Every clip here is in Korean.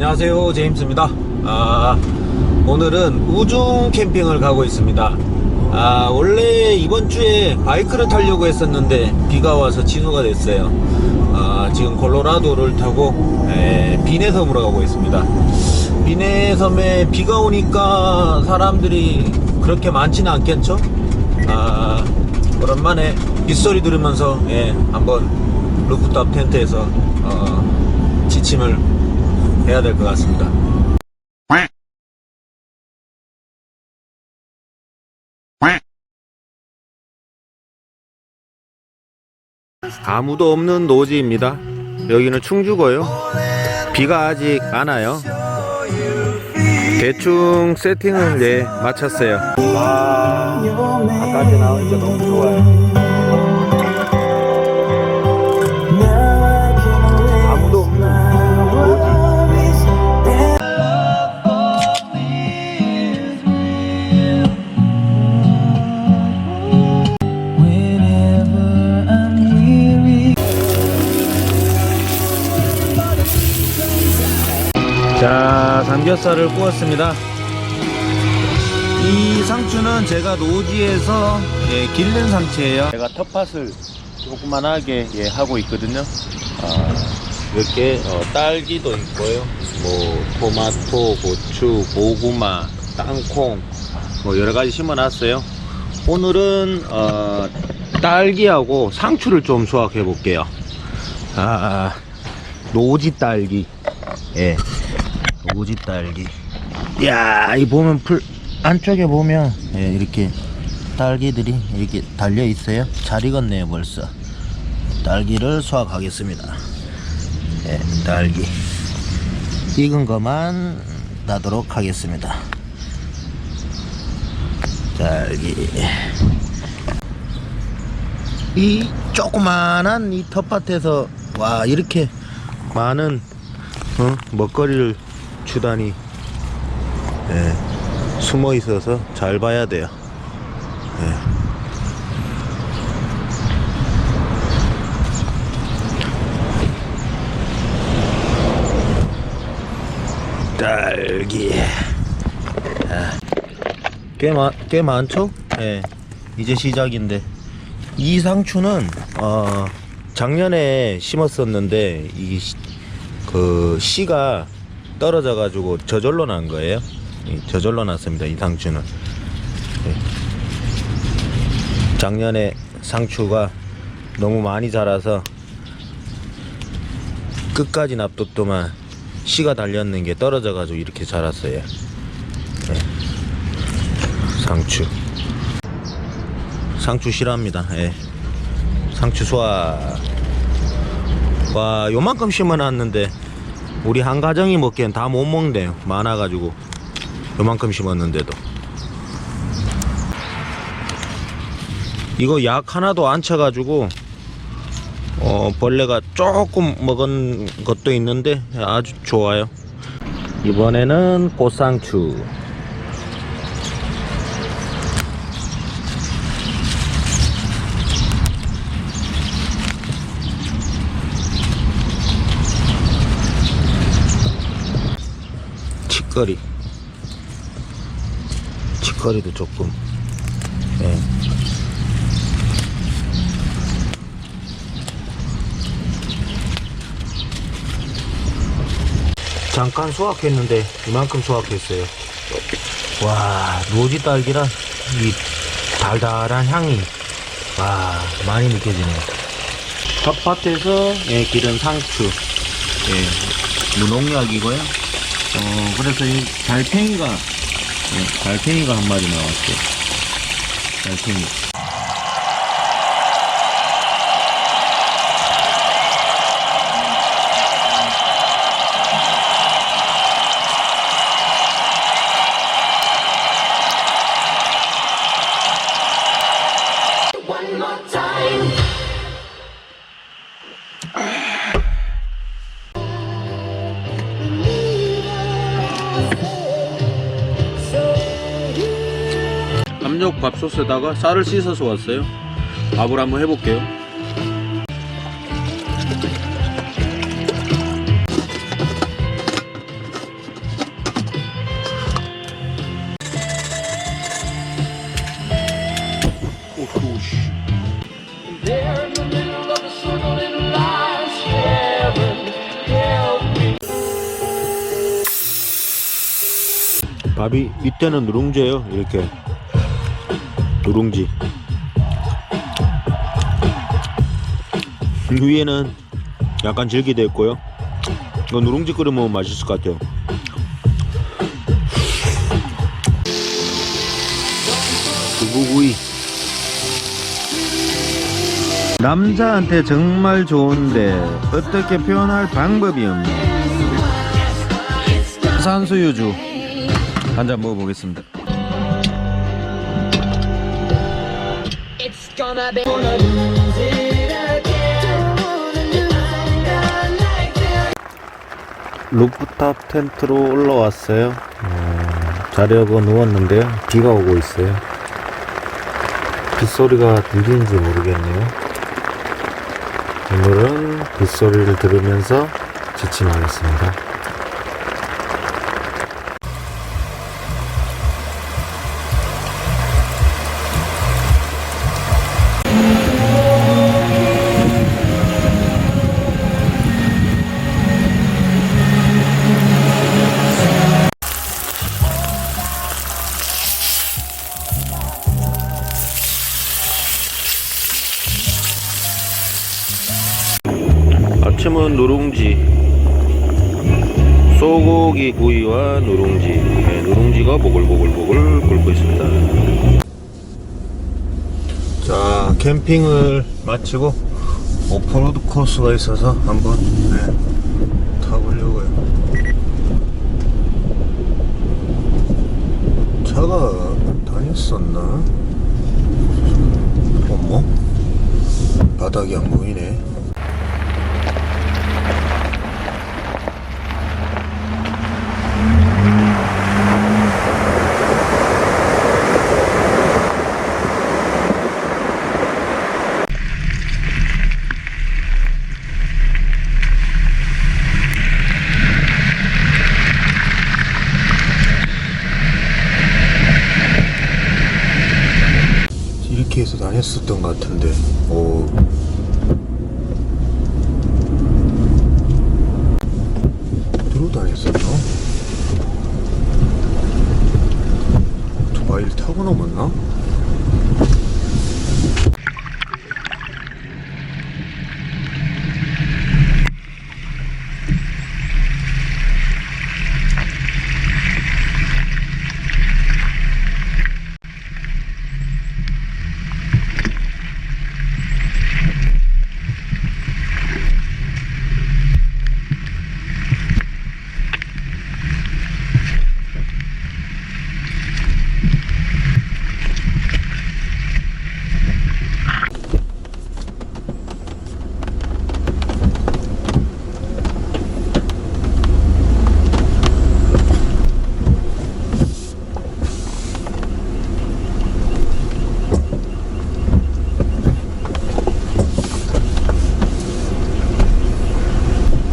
안녕하세요 제임스입니다. 아, 오늘은 우중 캠핑을 가고 있습니다. 아, 원래 이번 주에 바이크를 타려고 했었는데 비가 와서 취소가 됐어요. 아, 지금 콜로라도를 타고 에, 비내 섬으로 가고 있습니다. 비내 섬에 비가 오니까 사람들이 그렇게 많지는 않겠죠? 아, 오랜만에 빗소리 들으면서 예, 한번 루프탑 텐트에서 어, 지침을 해야 될 것 같습니다. 아무도 없는 노지입니다. 여기는 충주고요. 비가 아직 안 와요. 대충 세팅을 예, 마쳤어요. 와, 바깥에 나오니까 너무 좋아요. 삼겹살을 구웠습니다. 이 상추는 제가 노지에서 예, 기른 상추예요. 제가 텃밭을 조그만하게 예, 하고 있거든요. 아, 이렇게 어, 딸기도 있고요. 뭐 토마토, 고추, 고구마, 땅콩 뭐 여러 가지 심어놨어요. 오늘은 어, 딸기하고 상추를 좀 수확해 볼게요. 아, 노지 딸기. 예. 노지 딸기. 야, 이 보면 풀 안쪽에 보면 예, 이렇게 딸기들이 이렇게 달려 있어요. 잘 익었네요, 벌써. 딸기를 수확하겠습니다. 예, 딸기. 익은 것만 나도록 하겠습니다. 딸기. 이 조그만한 이 텃밭에서 와 이렇게 많은 어? 먹거리를 주다니 예, 숨어 있어서 잘 봐야 돼요. 예. 딸기 아, 꽤, 많, 꽤 많죠? 예, 이제 시작인데 이 상추는 어, 작년에 심었었는데 이 시- 그 씨가 떨어져 가지고 저절로 난 거예요. 이 저절로 났습니다. 이 상추는. 예. 작년에 상추가 너무 많이 자라서 끝까지 납뒀더만 씨가 달렸는 게 떨어져 가지고 이렇게 자랐어요. 예. 상추. 상추 싫어합니다. 예. 상추 수확. 와, 요만큼 심어놨는데 우리 한 가정이 먹기엔 다 못 먹네요. 많아가지고 요만큼 심었는데도. 이거 약 하나도 안 쳐가지고 어, 벌레가 조금 먹은 것도 있는데 아주 좋아요. 이번에는 꽃상추. 치거리. 치거리도 조금 예. 잠깐 수확했는데 이만큼 수확했어요. 와 노지 딸기라 이 달달한 향이 와 많이 느껴지네요. 텃밭에서 예, 기른 상추. 예, 무농약이고요 어, 그래서 이 달팽이가, 네, 달팽이가 한 마리 나왔어요. 달팽이. 밥솥에다가 쌀을 씻어서 왔어요. 밥을 한번 해볼게요. 밥이 밑에는 누룽지예요 이렇게 누룽지. 위에는 약간 질기 되어 있고요. 이거 누룽지 끓여 먹으면 맛있을 것 같아요. 두부구이. 남자한테 정말 좋은데 어떻게 표현할 방법이 없네. 산수유주. 한 잔 먹어보겠습니다 gonna be gonna lose it again. Don't wanna lose a girl like this. 루프탑 텐트로 올라왔어요 어, 자려고 누웠는데요 비가 오고 있어요 빗소리가 들리는지 모르겠네요 오늘은 빗소리를 들으면서 지침하겠습니다 소고기 구이와 누룽지. 네, 누룽지가 보글보글보글 끓고 있습니다. 자 캠핑을 마치고 오프로드 코스가 있어서 한번 네, 타보려고요. 차가 다녔었나? 어머? 바닥이 안 보이네 해서 다녔었던 것 같은데 오 들어 다녔었나? 오토바이를 타고 넘었나?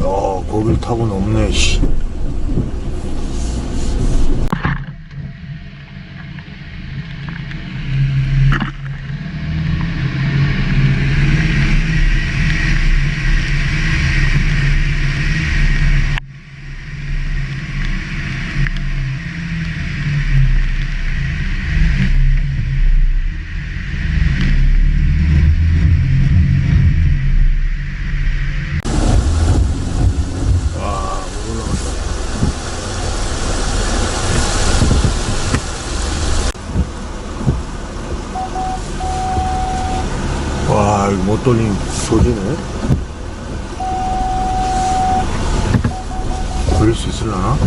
야 거길 타고 넘네 씨. 와, 못 올라간다. 와, 이거 못 조지네. 돌릴 수 있을라나?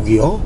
목이요?